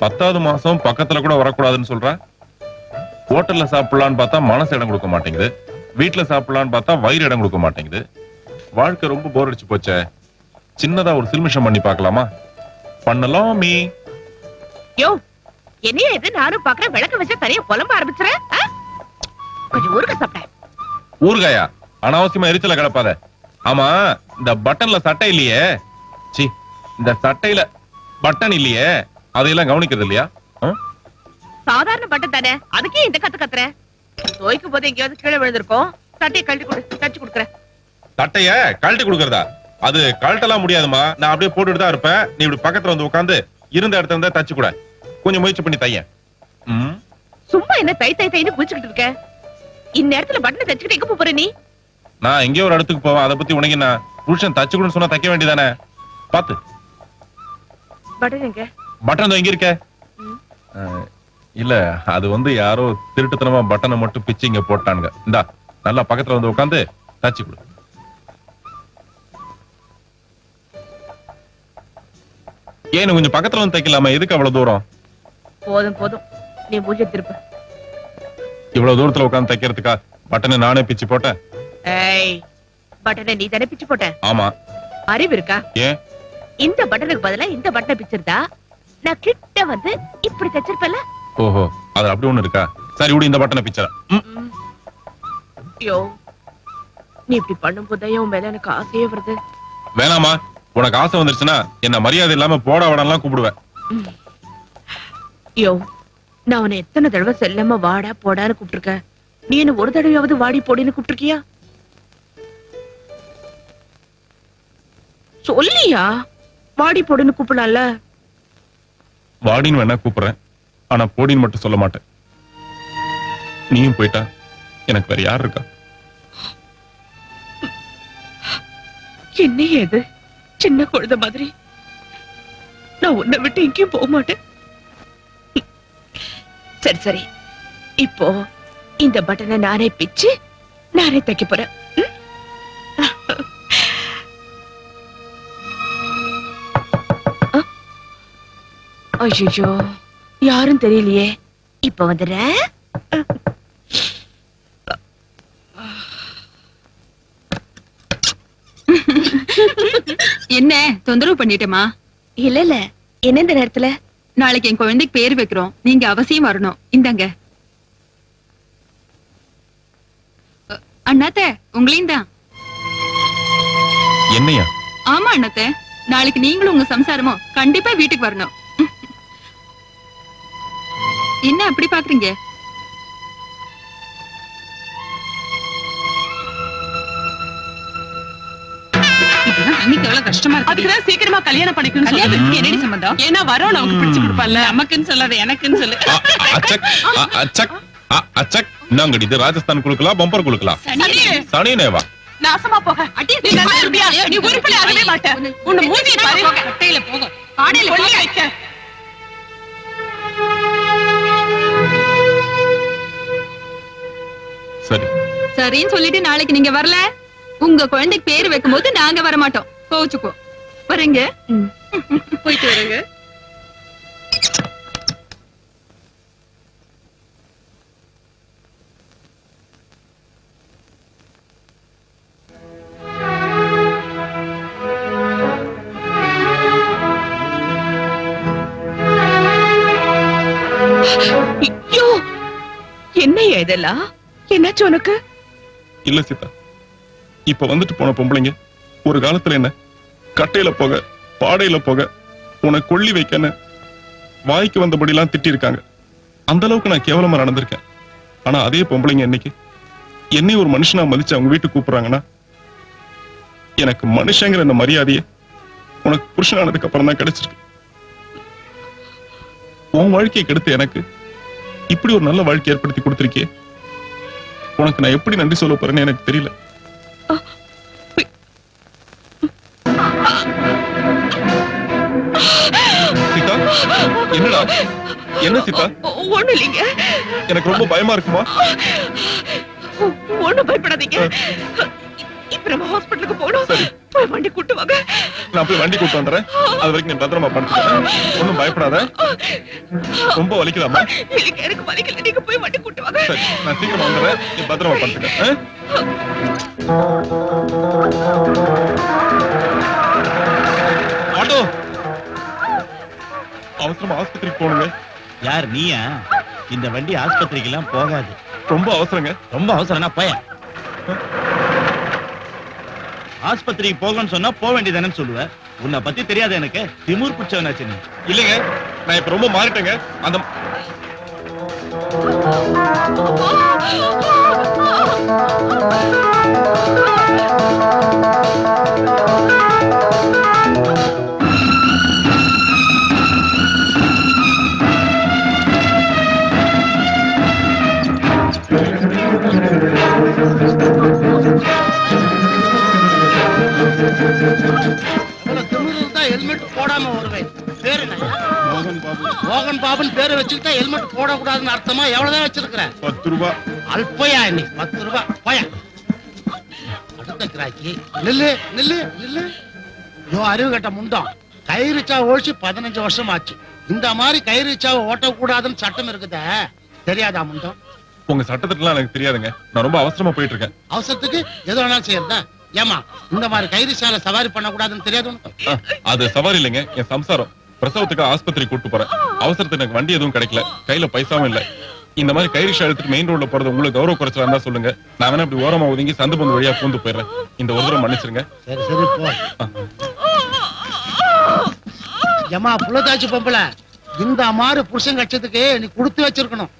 பத்தாவது மாசம் பக்கத்துல கூட வரக்கூடாதுன்னு சொல்ற? ஹோட்டல்ல சாப்பிடலான்னு பார்த்தா மனசு இடம் கொடுக்க மாட்டேங்குது. வீட்டுல சாப்பிடலான்னு பார்த்தா வயிறு இடம் கொடுக்க மாட்டேங்குது. வாழ்க்கை ரொம்ப போர் அடிச்சு போச்சே. சின்னதா ஒரு சில்மிஷம் பண்ணி பார்க்கலாமா? பண்ணலாம் மீ. யோ என்னைய இது? நானும் பாக்குறேன் விளக்க வச்சா தனியா புலம்ப ஆரம்பிச்சுறேன்? கொஞ்சம் ஊருக்க சாப்பிட்டேன் ஊறுகாயா? அனாவசியமா எரிச்சல கிடப்பாத. ஆமா இந்த பட்டன்ல சட்டை இல்லையே. சி இந்த சட்டையில பட்டன் இல்லையே? அதையெல்லாம் கவனிக்கிறது இல்லையா? சாதாரண பட்டம் தானே? அதுக்கே இந்த கத்து கத்துற? துவைக்கும் போது எங்கேயாவது கீழே விழுந்திருக்கோம் சட்டையை கழட்டி கொடு தச்சு கொடுக்குறேன். சட்டைய கழட்டி கொடுக்கறதா? அது கழட்டலாம் முடியாதுமா நான் அப்படியே போட்டுட்டு தான் இருப்பேன். நீ இப்படி பக்கத்துல வந்து உட்காந்து இருந்த இடத்துல இருந்தா தச்சு கூட. கொஞ்சம் முயற்சி பண்ணி தையேன். சும்மா என்ன தை தை தைன்னு குளிச்சுக்கிட்டு இருக்க? இந்நேரத்துல பட்டனை தச்சுக்கிட்டு எங்க போற நீ? நான் எங்கேயோ ஒரு இடத்துக்கு போவேன். அதை பத்தி உனக்கு நான் புருஷன் தச்சு கொடுன்னு சொன்னா தைக்க வேண்டியதானே? பாத்து. பட்டன் எங்க? பட்டன் இங்க இருக்க. இல்ல அது வந்து யாரோ திருட்டுத்தனமா பட்டனை மட்டும் பிச்சு இங்க போட்டானுங்க. இந்தா நல்லா பக்கத்துல வந்து உட்காந்து தச்சு கொடு. ஏன் கொஞ்சம் பக்கத்துல வந்து தைக்கலாமா? எதுக்கு அவ்வளவு தூரம்? போதும் போதும். நீ மூஞ்ச திருப்பு. இவ்வளவு தூரத்துல உட்காந்து தைக்கிறதுக்கா? பட்டனை நானே பிச்சு போட்டேன். பட்டனை நீ தானே பிச்சு போட்ட? ஆமா. அறிவு இருக்கா? ஏன்? இந்த பட்டனுக்கு பதிலா இந்த பட்டனை பிச்சிருந்தா? நான் கிட்ட வந்து இப்படி தச்சிருப்பல ஓஹோ அது அப்படி ஒண்ணு இருக்கா? சரி விடு இந்த பட்டனை பிச்சறேன் ஐயோ நீ இப்படி பண்ணும் போதே உன் மேல எனக்கு ஆசையே வருது. வேணாமா உனக்கு ஆசை வந்துருச்சுன்னா என்ன மரியாதை இல்லாம போட வடலாம் கூப்பிடுவேன். ஐயோ நான் உன்னை எத்தனை தடவை செல்லமா வாடா போடான்னு கூப்பிட்டுருக்கேன். நீ என்ன ஒரு தடவையாவது வாடி போடின்னு கூப்பிட்டுருக்கியா? சொல்லியா? வாடி போடுன்னு கூப்பிடலாம்ல? வாடின்னு வேணா கூப்பிடுறேன். ஆனா போடின்னு மட்டும் சொல்ல மாட்டேன். நீயும் போயிட்டா எனக்கு வேற யார் இருக்கா? என்ன ஏது சின்ன குழந்தை மாதிரி. நான் உன்னை விட்டு எங்கேயும் போக மாட்டேன். சரி சரி. இப்போ இந்த பட்டனை நானே பிச்சு நானே தைக்க போறேன். ஐயையோ யாரும் தெரியலையே. இப்ப வந்துடுறேன் என்ன தொந்தரவு பண்ணிட்டேமா இல்ல இல்ல. என்ன இந்த நேரத்துல? நாளைக்கு என் குழந்தைக்கு பேர் வைக்கிறோம். நீங்க அவசியம் வரணும். இந்தாங்க. அண்ணாத்த உங்களையும் தான். என்னையா? ஆமா அண்ணாத்த. நாளைக்கு நீங்களும் உங்க சம்சாரமும் கண்டிப்பா வீட்டுக்கு வரணும். என்ன அப்படி பாக்குறீங்க? இப்பதான் அன்னைக்கு எவ்வளவு கஷ்டமா இருக்கு அதுக்குதான் சீக்கிரமா கல்யாணம் பண்ணிக்கணும்னு கல்யாணத்துக்கு சொல்லுது. என்னடி சம்பந்தம்? ஏன்னா வரோம் நமக்கு பிடிச்சு கொடுப்பான்ல. நமக்குன்னு சொல்லாத எனக்குன்னு சொல்லு. அச்சக் அச்சக் அச்சக். இது ராஜஸ்தான் குழுக்கலாம் பம்பர் குழுக்கலாம் நாசமா போக. நீ நல்லா இருப்பியா? நீ உருப்படி ஆகவே மாட்ட உன்னை மூஞ்சி பாரு. கட்டையில போகும் ஆடையில கொல்லி வைக்க. சரி. சரின்னு சொல்லிட்டு நாளைக்கு நீங்க வரல? உங்க குழந்தைக்கு பேர் வைக்கும்போது நாங்க வர மாட்டோம் கோச்சுக்குவோம் வரீங்க போயிட்டு வருங்க. ஐயோ! என்னையா இதெல்லாம்? என்னாச்சு உனக்கு? இல்ல சீதா. இப்ப வந்துட்டு போன பொம்பளைங்க ஒரு காலத்துல என்ன கட்டையில போக பாடையில போக உனக்கு கொள்ளி வைக்கன்னு வாய்க்கு வந்தபடிலாம் திட்டிருக்காங்க. அந்த அளவுக்கு நான் கேவலமா நடந்திருக்கேன். ஆனா அதே பொம்பளைங்க இன்னைக்கு என்னை ஒரு மனுஷனா மதிச்சு அவங்க வீட்டுக்கு கூப்பிடுறாங்கன்னா எனக்கு மனுஷங்கிற இந்த மரியாதையே உனக்கு புருஷனானதுக்கு அப்புறம் தான் கிடைச்சிருக்கு. உன் வாழ்க்கையை கெடுத்து எனக்கு இப்படி ஒரு நல்ல வாழ்க்கை ஏற்படுத்தி கொடுத்திருக்கியே உனக்கு நான் எப்படி நன்றி சொல்ல போறேன்னு எனக்கு தெரியல. சீதா என்னடா? என்ன சீதா? ஒண்ணு இல்லைங்க. எனக்கு ரொம்ப பயமா இருக்குமா? ஒண்ணும் பயப்படாதீங்க. இப்ப நம்ம ஹாஸ்பிட்டலுக்கு சரி. போய் வண்டி கூட்டு வாங்க. நான் போய் வண்டி கூட்டு வந்துடுறேன். அது வரைக்கும் நீ பத்திரமா படுத்துக்க. ஒண்ணும் பயப்படாத. ரொம்ப வலிக்குதாம்மா? எனக்கு எனக்கு வலிக்கல. நீங்க போய் வண்டி கூட்டு வாங்க. சரி நான் சீக்கிரமா வந்துடுறேன். நீ பத்திரமா படுத்துக்க. ஆ? ஆட்டோ! அவசரமா ஆஸ்பத்திரிக்கு போகணுங்க. யார் நீயா? இந்த வண்டி ஆஸ்பத்திரிக்கு எல்லாம் போகாது. ரொம்ப அவசரங்க. ரொம்ப அவசரம்னா போய ஆஸ்பத்திரிக்கு போகணும்னு சொன்னா போக வேண்டியதானே சொல்லுவ. உன்னை பத்தி தெரியாது எனக்கு. திமிர் பிடிச்சவனாச்சு நீ. இல்லைங்க நான் இப்ப ரொம்ப மாறிட்டேங்க. அந்த ஹெல்மெட் போடாம வருவேன். பேரு என்ன? மோகன் பாபுன்னு பேரு வச்சுக்கிட்டா ஹெல்மெட் போடக்கூடாதுன்னு அர்த்தமா எவ்வளவுதான் வச்சிருக்கிற? பத்து ரூபா அல்பயா நீ பத்து ரூபாய் போயா. அடுத்த கிராக்கி. நில்லு நில்லு நில்லு. யோ அறிவு கட்ட முண்டம். கைரிச்சா ஒழிச்சு பதினஞ்சு வருஷம் ஆச்சு இந்த மாதிரி கைரிச்சாவை ஓட்டக்கூடாதுன்னு சட்டம் இருக்குதே. தெரியாதா முண்டம்? உங்க சட்டத்திட்டலாம் எனக்கு தெரியாதுங்க. நான் ரொம்ப அவசரமா போயிட்டு இருக்கேன். அவசரத்துக்கு எது வேணாலும் செய்யறதா? ஏமா இந்த மாதிரி கைரிச்சால சவாரி பண்ணக்கூடாதுன்னு தெரியாது அது சவாரி இல்லைங்க என் சம்சாரம். பிரசவத்துக்கு ஆஸ்பத்திரி கூட்டு போறேன். அவசரத்துக்கு எனக்கு வண்டி எதுவும் கிடைக்கல. கையில பைசாவும் இல்ல. இந்த மாதிரி கைரிஷா எடுத்துட்டு மெயின் ரோட்ல போறது உங்களுக்கு கௌரவ குறைச்சலா இருந்தா சொல்லுங்க. நான் வேணா இப்படி ஓரமா ஒதுங்கி சந்து பந்து வழியா பூந்து போயிடுறேன். இந்த ஒரு தடவை மன்னிச்சிருங்க. சரி சரி போ. ஏமா புள்ளதாச்சு பொம்பளை. இந்த மாதிரி புருஷன் கட்சத்துக்கு நீ கொடுத்து வச்சிருக்கணும்.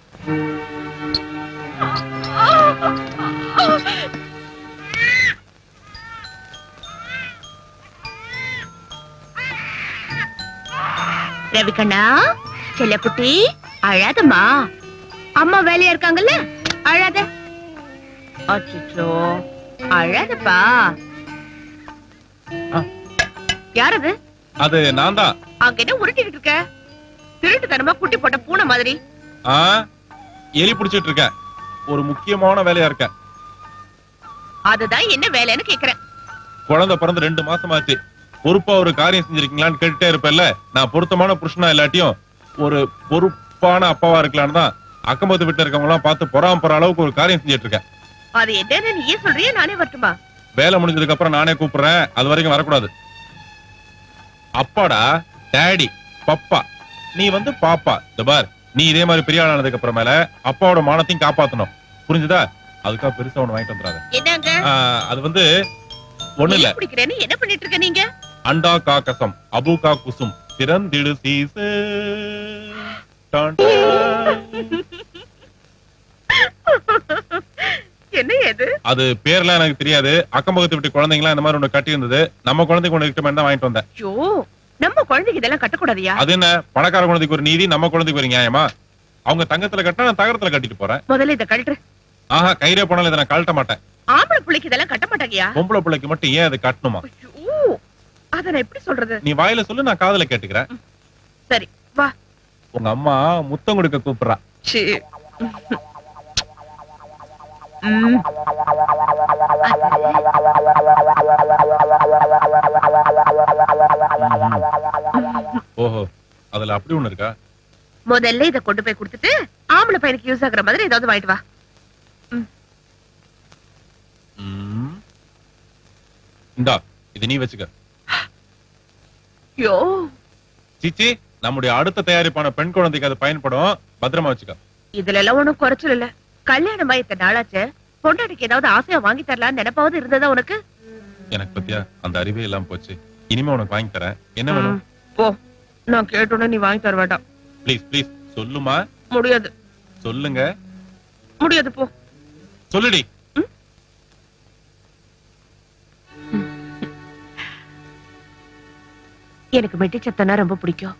ரவிகண்ணா செல்லக்குட்டி அழாதம்மா. அம்மா வேலையா இருக்காங்கல்ல? அழாத. அச்சோ அழாதப்பா. யார் அது? அது நான் தான். அங்க என்ன உருட்டிக்கிட்டு இருக்க? திருட்டு தனமா குட்டி போட்ட பூனை மாதிரி. எலி பிடிச்சிட்டு இருக்கேன் ஒரு முக்கியமான வேலையா இருக்கேன் அதுதான் என்ன வேலைன்னு கேக்குறேன். குழந்தை பிறந்து ரெண்டு மாசம் ஆச்சு பொறுப்பா ஒரு காரியம் செஞ்சிருக்கீங்களான்னு கேட்டுட்டே இருப்பேன்ல. நான் பொருத்தமான புருஷனா இல்லாட்டியும் ஒரு பொறுப்பான அப்பாவா இருக்கலான்னு தான் அக்கம்பத்து வீட்டுல இருக்கவங்க எல்லாம் பார்த்து பொறாம போற அளவுக்கு ஒரு காரியம் செஞ்சுட்டு இருக்கேன் அது என்னன்னு நீயே சொல்றியா? நானே வரட்டுமா? வேலை முடிஞ்சதுக்கு அப்புறம் நானே கூப்பிடுறேன். அது வரைக்கும் வரக்கூடாது. அப்பாடா டேடி பப்பா நீ வந்து பாப்பா. இந்த பார் நீ இதே மாதிரி பெரிய ஆளானதுக்கு அப்புறமேல அப்பாவோட மானத்தையும் காப்பாத்தணும். புரிஞ்சுதா? அதுக்காக பெருசா ஒண்ணு வாங்கிட்டு வந்துடாத. அது வந்து ஒண்ணு இல்ல என்ன பண்ணிட்டு இருக்க நீங்க? அண்டா காக்கசம் அபுகா குசும் திறந்திடு சீசு. அது பேர்லாம் எனக்கு தெரியாது. அக்கம் பக்கத்து வீட்டு குழந்தைங்களாம் இந்த மாதிரி ஒண்ணு கட்டி இருந்தது நம்ம குழந்தைக்கு ஒண்ணு இருக்க தான் வாங்கிட்டு வந்தேன். ஐயோ நம்ம குழந்தைக்கு இதெல்லாம் கட்டக்கூடாதியா? அது என்ன? பணக்கார குழந்தைக்கு ஒரு நீதி நம்ம குழந்தைக்கு ஒரு நியாயமா? அவங்க தங்கத்துல கட்டினா நான் தகரத்துல கட்டிட்டு போறேன். முதல்ல இத கழட்டு. ஆஹா கயிறே போனாலும் இதை நான் கழட்ட மாட்டேன். ஆம்பளை பிள்ளைக்கு இதெல்லாம் கட்ட மாட்டாங்கயா? பொம்பளை பிள்ளைக்கு மட்டும் ஏன் அது கட்டணுமா? அத நான் எப்படி சொல்றது? நீ வாயில சொல்லு நான் காதுல கேட்டுக்கிறேன். சரி வா. உங்க அம்மா முத்தம் கொடுக்க கூப்பிடுறா. சீ. ம். ஓஹோ அதுல அப்படி ஒண்ணு இருக்கா? முதல்ல இத கொண்டு போய் கொடுத்துட்டு ஆம்பளை பையனுக்கு யூஸ் ஆகுற மாதிரி ஏதாவது வாங்கிட்டு வா. ம். இந்தா இது நீ வச்சுக்க. ஐயோ. சிச்சி நம்முடைய அடுத்த தயாரிப்பான பெண் குழந்தைக்கு அது பயன்படும். பத்திரமா வச்சுக்க. இதுல எல்லாம் ஒண்ணும் குறைச்சல் இல்ல கல்யாணம் இத்தனை நாளாச்சு. பொண்டாட்டிக்கு ஏதாவது ஆசையா வாங்கி தரலாம்னு நினைப்பாவது இருந்ததா உனக்கு? எனக்கு பத்தியா அந்த அறிவே இல்லாம போச்சு. இனிமே உனக்கு வாங்கி தரேன். என்ன வேணும்? போ. நான் கேட்டோன்னு நீ வாங்கி தர வேண்டாம். ப்ளீஸ் ப்ளீஸ் சொல்லுமா? முடியாது. சொல்லுங்க. முடியாது போ. சொல்லுடி. எனக்கு சத்தனா ரொம்ப பிடிக்கும்.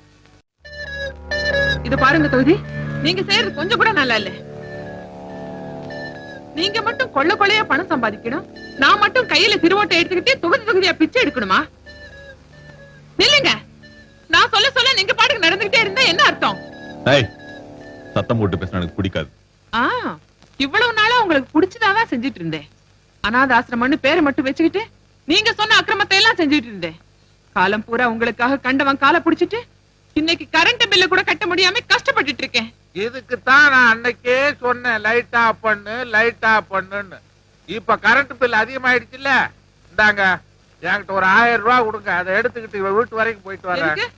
இது பாருங்க தொகுதி நீங்க செய்யறது கொஞ்சம் கூட நல்லா இல்ல. நீங்க மட்டும் கொள்ள கொள்ளையா பணம் சம்பாதிக்கணும். நான் மட்டும் கையில திருவோட்டை எடுத்துக்கிட்டு தொகுதி தொகுதியா பிச்சை எடுக்கணுமா? நில்லுங்க. நான் சொல்ல சொல்ல நீங்க பாட்டுக்கு நடந்துகிட்டே இருந்தா என்ன அர்த்தம்? ஏய் சத்தம் போட்டு பேசினா எனக்கு பிடிக்காது. ஆ இவ்வளவு நாளா உங்களுக்கு பிடிச்சதாதான் செஞ்சுட்டு இருந்தேன். அனாத ஆசிரமம்னு பேரை மட்டும் வச்சுக்கிட்டு நீங்க சொன்ன அக்கிரமத்தை எல்லாம் செஞ்சுட்டு இருந்தேன். காலம் பூரா உங்களுக்காக கண்டவன் காலை புடிச்சிட்டு இன்னைக்கு கரண்ட் பில்ல கூட கட்ட முடியாம கஷ்டப்பட்டுட்டு இருக்கேன். இதுக்கு தான் நான் அன்னைக்கே சொன்னேன் லைட் ஆஃப் பண்ணு லைட் ஆஃப் பண்ணுன்னு. இப்ப கரண்ட் பில் அதிகமாயிடுச்சுல்ல? இந்தாங்க என்கிட்ட ஒரு ஆயிரம் ரூபாய் கொடுங்க அதை எடுத்துக்கிட்டு வீட்டு வரைக்கும் போயிட்டு வரேன்?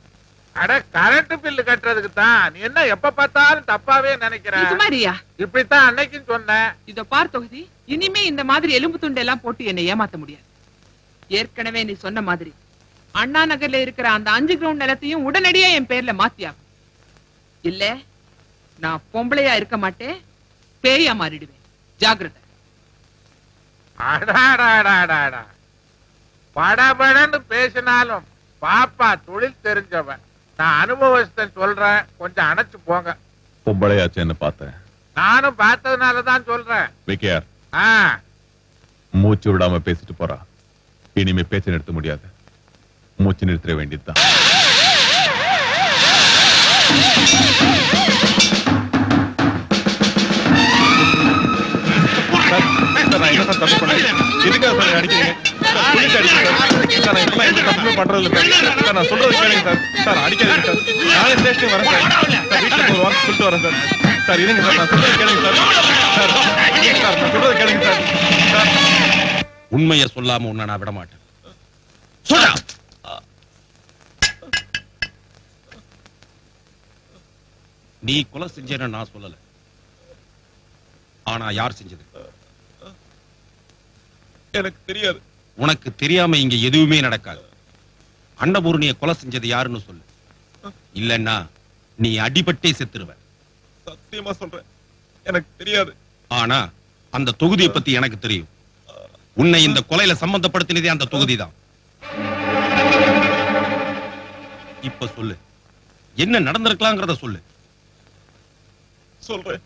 அட கரண்ட் பில்லு கட்டுறதுக்கு தான். நீ என்ன எப்ப பார்த்தாலும் தப்பாவே நினைக்கிற? இப்படித்தான் அன்னைக்கும் சொன்னேன். இதோ பார் தொகுதி இனிமே இந்த மாதிரி எலும்பு துண்டு எல்லாம் போட்டு என்னை ஏமாத்த முடியாது. ஏற்கனவே நீ சொன்ன மாதிரி அண்ணா நகர்ல இருக்கிற அந்த அஞ்சு கிரவுண்ட் நிலத்தையும் உடனடியா என் பேர்ல மாத்தியாகும் இல்ல நான் பொம்பளையா இருக்க மாட்டேன் பேயா மாறிடுவேன். ஜாக்கிரதை. அடாடாடாடாடா. படபடன்னு பேசினாலும் பாப்பா தொழில் தெரிஞ்சவன். நான் அனுபவத்தை சொல்றேன் கொஞ்சம் அணைச்சு போங்க. பொம்பளையாச்சேன்னு பார்த்தேன் நானும் பார்த்ததுனால தான் சொல்றேன். விக்கையார் ஆ. மூச்சு விடாம பேசிட்டு போறா. இனிமே பேச்ச நிறுத்த முடியாது. மூச்சு நிறுத்திட வேண்டியதுதான் சார், நான் என்ன சார், சொல்லிட்டு நான் எந்த நான் சார். வரேன் சார். ஒரு சார். இருங்க சார், நான் சொல்றதை கேளுங்க சார். சார், நான் கேளுங்க சார். உண்மையை சொல்லாம உன்னை நான் விட மாட்டேன் நீ கொலை செஞ்சேன்னு நான் சொல்லல. ஆனா யார் செஞ்சது? எனக்கு தெரியாது. உனக்கு தெரியாம இங்க எதுவுமே நடக்காது. அன்னபூர்ணிய கொலை செஞ்சது யாருன்னு சொல்லு. இல்லன்னா நீ அடிபட்டே செத்துருவ. சத்தியமா சொல்றேன். எனக்கு தெரியாது. ஆனா அந்த தொகுதியை பத்தி எனக்கு தெரியும். உன்னை இந்த கொலையில சம்பந்தப்படுத்தினதே அந்த தொகுதி தான் இப்ப சொல்லு. என்ன நடந்திருக்கலாங்கிறத சொல்லு. சொல்றேன்